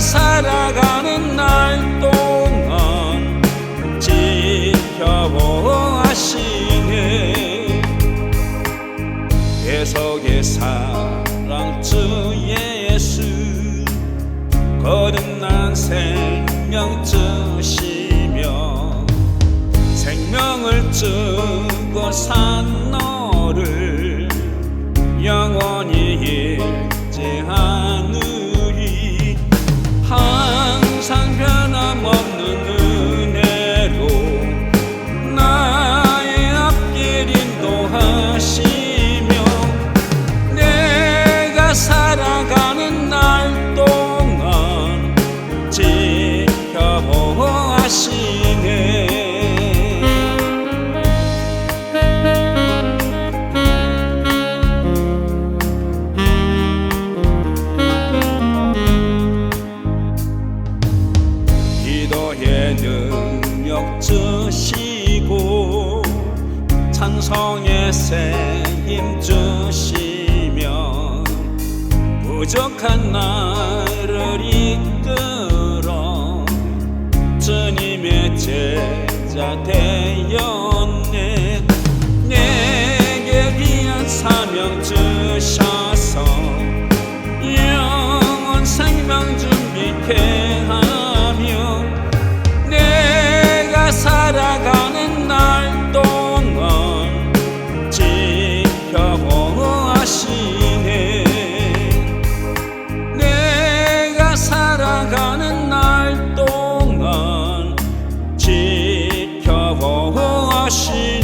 살아가는 날 동안 지켜보시네. 계속의 사랑 주 예수 거듭난 생명 주시며 생명을 주고 산 너를 영원히 잊지 않으 지켜보시네 기도의 능력 주시고 찬송의 새힘 주시며 부족한 나를 이끌 さてよ我是